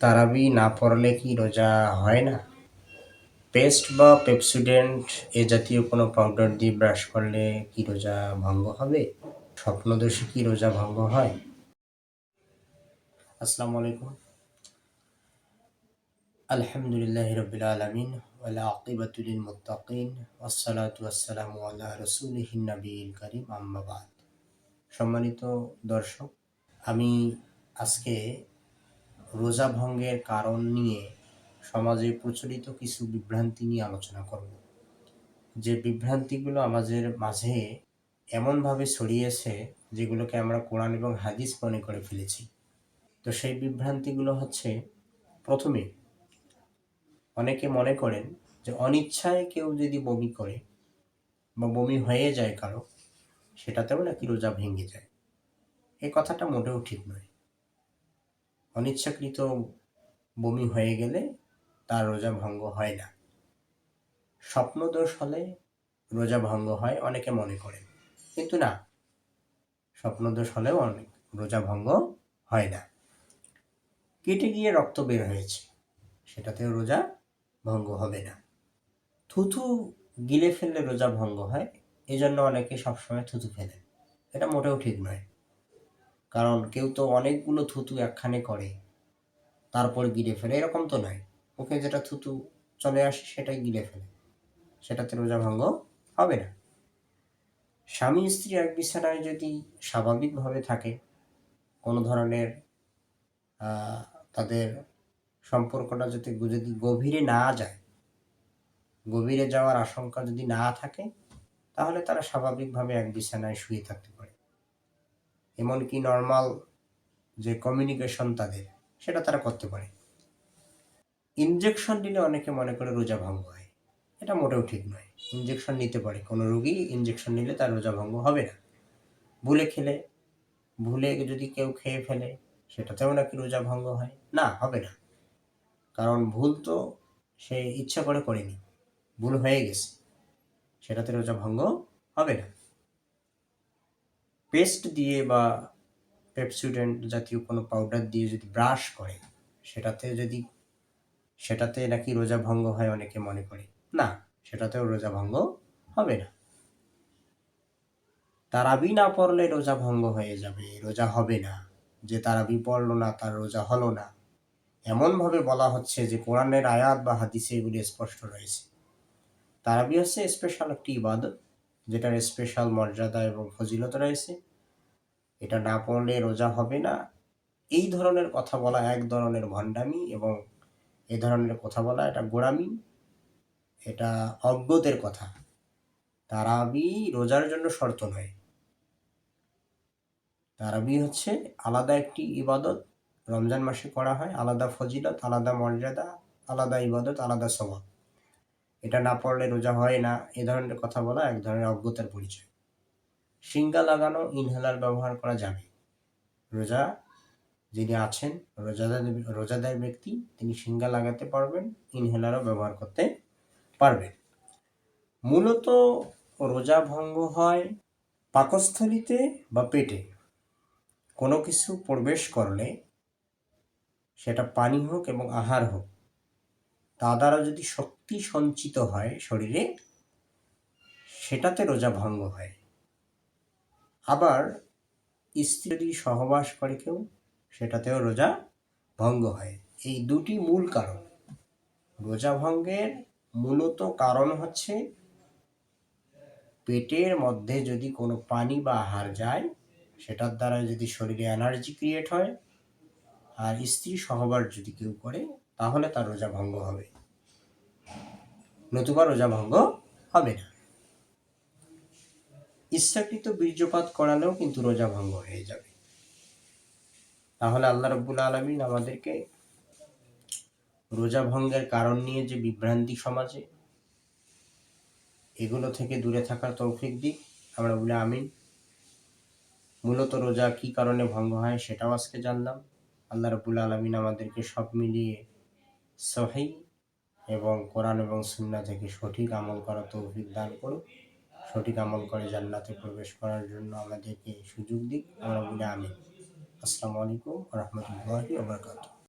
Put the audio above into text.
তারাবি না পড়লে কি রোজা হয় না? পেস্ট বা পেপসুডেন্ট এ জাতীয় কোনো পাউডার দিয়ে ব্রাশ করলে কি রোজা ভঙ্গ হবে? স্বপ্নদোষে কি রোজা ভঙ্গ হয়? আসসালামু আলাইকুম। আলহামদুলিল্লাহ রবিল আলমিন আকিবাতুল মুতাকিন ওসালাতু আসসালামু আল্লাহ রসুলহিন নবীল করিম আম্মাবাদ সম্মানিত দর্শক, আমি আজকে রোজা ভঙ্গের কারণ নিয়ে সমাজে প্রচলিত কিছু বিভ্রান্তি নিয়ে আলোচনা করব। যে বিভ্রান্তিগুলো আমাদের মাঝে এমনভাবে ছড়িয়েছে, যেগুলোকে আমরা কোরআন এবং হাদিস মনে করে ফেলেছি। তো সেই বিভ্রান্তিগুলো হচ্ছে, প্রথমে, অনেকে মনে করেন যে অনিচ্ছায় কেউ যদি বমি করে বা বমি হয়ে যায় কারও, সেটাতেও নাকি রোজা ভেঙে যায়। এই কথাটা মোটেও ঠিক নয়। অনিচ্ছাকৃত বমি হয়ে গেলে তার রোজা ভঙ্গ হয় না। স্বপ্নদোষ হলে রোজা ভঙ্গ হয়, অনেকে মনে করেন। কিন্তু না, স্বপ্নদোষ হলেও অনেক রোজা ভঙ্গ হয় না। কেটে গিয়ে রক্ত বের হয়েছে, সেটাতেও রোজা ভঙ্গ হবে না। থুথু গিলে ফেললে রোজা ভঙ্গ হয় এই জন্য অনেকে সবসময় থুথু ফেলেন। এটা মোটেও ঠিক নয়। কারণ কেউ তো অনেকগুলো থুতু একখানে করে, তারপর গিলে ফেলে। এরকম তো নয়। ওকে যেটা থুতু চলে আসে, সেটাই গিলে ফেলে। সেটাতে রোজা ভঙ্গ হবে না। স্বামী স্ত্রী এক বিছানায় যদি স্বাভাবিকভাবে থাকে, কোনো ধরনের তাদের সম্পর্কটা যদি যদি গভীরে না যায়, গভীরে যাওয়ার আশঙ্কা যদি না থাকে, তাহলে তারা স্বাভাবিকভাবে এক বিছানায় শুয়ে থাকতে এমনকি নর্মাল যে কমিউনিকেশন তাদের, সেটা তারা করতে পারে। ইনজেকশন দিলে অনেকে মনে করে রোজা ভঙ্গ হয়। এটা মোটেও ঠিক নয়। ইনজেকশন নিতে পারে। কোনো রোগী ইনজেকশন নিলে তার রোজা ভঙ্গ হবে না। ভুলে খেলে, ভুলে যদি কেউ খেয়ে ফেলে, সেটাতেও নাকি রোজা ভঙ্গ হয়। না, হবে না। কারণ ভুল তো সে ইচ্ছা করে করেনি। ভুল হয়ে গেছে। সেটাতে রোজা ভঙ্গ হবে না। পেস্ট দিয়ে বা পেপসুডেন্ট জাতীয় কোনো পাউডার দিয়ে যদি ব্রাশ করে, সেটাতে যদি, সেটাতে নাকি রোজা ভঙ্গ হয় অনেকে মনে করে। না, সেটাতেও রোজা ভঙ্গ হবে না। তারাবি না পড়লে রোজা ভঙ্গ হয়ে যাবে, রোজা হবে না। যে তারাবি পড়ল না, তার রোজা হলো না। এমনভাবে বলা হচ্ছে যে কোরআনের আয়াত বা হাদিসে এগুলি স্পষ্ট রয়েছে। তারাবি হচ্ছে স্পেশাল একটি ইবাদত। যেটার স্পেশাল মর্যাদা এবং ফজিলত রয়েছে, এটা না পড়লে রোজা হবে না। এই ধরনের কথা বলা এক ধরনের ভণ্ডামি এবং এ ধরনের কথা বলা এটা গোড়ামি। এটা অজ্ঞদের কথা। তারাবি রোজার জন্য শর্ত নয়। তারাবি হচ্ছে আলাদা একটি ইবাদত। রমজান মাসে করা হয় আলাদা ফজিলত, আলাদা মর্যাদা, আলাদা ইবাদত, আলাদা স্বভাব এটা না পড়লে রোজা হয় না, এ ধরনের কথা বলা এক ধরনের অজ্ঞতার পরিচয়। সিঙ্গা লাগানো ইনহেলার ব্যবহার করা যাবে। রোজা যিনি আছেন, রোজাদার রোজাদার ব্যক্তি, তিনি সিঙ্গা লাগাতে পারবেন ইনহেলারও ব্যবহার করতে পারবেন। মূলত রোজা ভঙ্গ হয় পাকস্থলিতে বা পেটে। কোনো কিছু প্রবেশ করলে সেটা পানি হোক এবং আহার হোক তা দ্বারা যদি শক্তি সঞ্চিত হয় শরীরে, সেটাতে রোজা ভঙ্গ হয়। আবার স্ত্রী যদি সহবাস করে কেউ, সেটাতেও রোজা ভঙ্গ হয়। এই দুটি মূল কারণ। রোজা ভঙ্গের মূলত কারণ হচ্ছে, পেটের মধ্যে যদি কোনো পানি বা আহার যায়, সেটার দ্বারা যদি শরীরে এনার্জি ক্রিয়েট হয়, আর স্ত্রী সহবাস যদি কেউ করে তাহলে তার রোজা ভঙ্গ হবে। নতুবা রোজা ভঙ্গ হবে না। ইচ্ছাকৃত বীর্যপাত করালেও কিন্তু রোজা ভঙ্গ হয়ে যাবে। তাহলে আল্লাহ রব্বুল আলমিন আমাদেরকে রোজা ভঙ্গের কারণ নিয়ে যে বিভ্রান্তি সমাজে, এগুলো থেকে দূরে থাকার তৌফিক দিক। আমরা বলে আমিন। মূলত রোজা কি কারণে ভঙ্গ হয় সেটাও আজকে জানলাম। আল্লাহ রবুল আলমিন আমাদেরকে সব মিলিয়ে সহি এবং কোরআন এবং সুন্না থেকে সঠিক আমল করা তৌফিক দান করুক সঠিক আমল করে জান্নাতে প্রবেশ করার জন্য আমাদেরকে সুযোগ দিক। আমরা বলে আমি আসসালামু আলাইকুম রহমতুল্লাহি ওবরকাতুহ